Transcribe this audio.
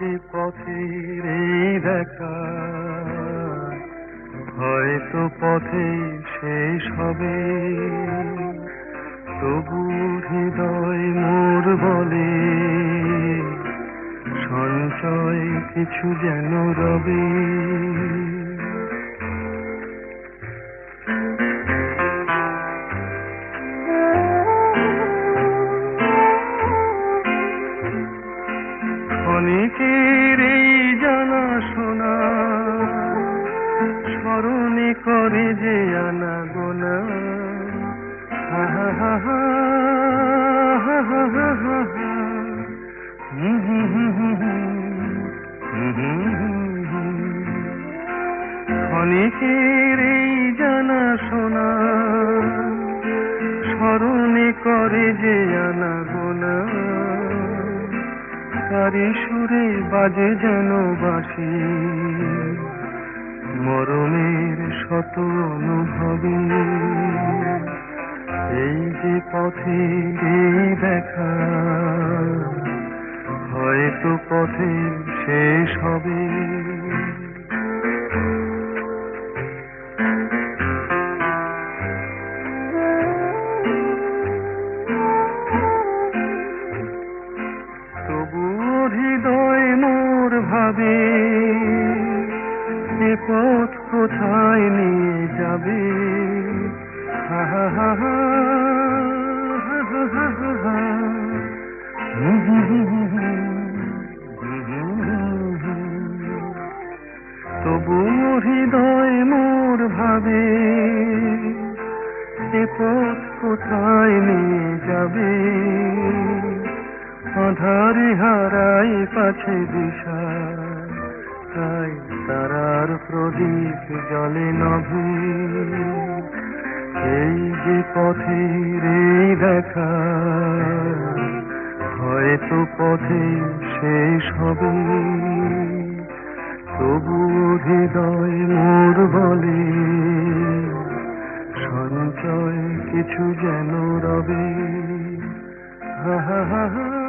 একটি পথের এই দেখা? হয়তো পথে শেষ হবে। তবু হৃদয় মোর বলে, সঞ্চয় কিছু যেন রবে। অনেকের এই জানাশোনা স্মরণে করে যে আনা গোনা। অনেকের এই জানাশোনা স্মরণে করে যে আনা গোনা। তারি সুরে বাজে যেন বাসি মরমের শত অনুভবে। এই যে পথে এই দেখা, হয়তো পথে শেষ হবে। এ পথ কোথায় নিয়ে যাবে? তবু হৃদয় মোর ভাবে সে পথ কোথায় নিয়ে যাবে? আধারে হারাই পাছে দিশা। তাই তারার প্রদীপ জলে নভে। এই যে পথের এই দেখা হয়তো পথে শেষ হবে। তবু হৃদয় মোর বলে, সঞ্চয় কিছু যেন রবে। হা হা হা।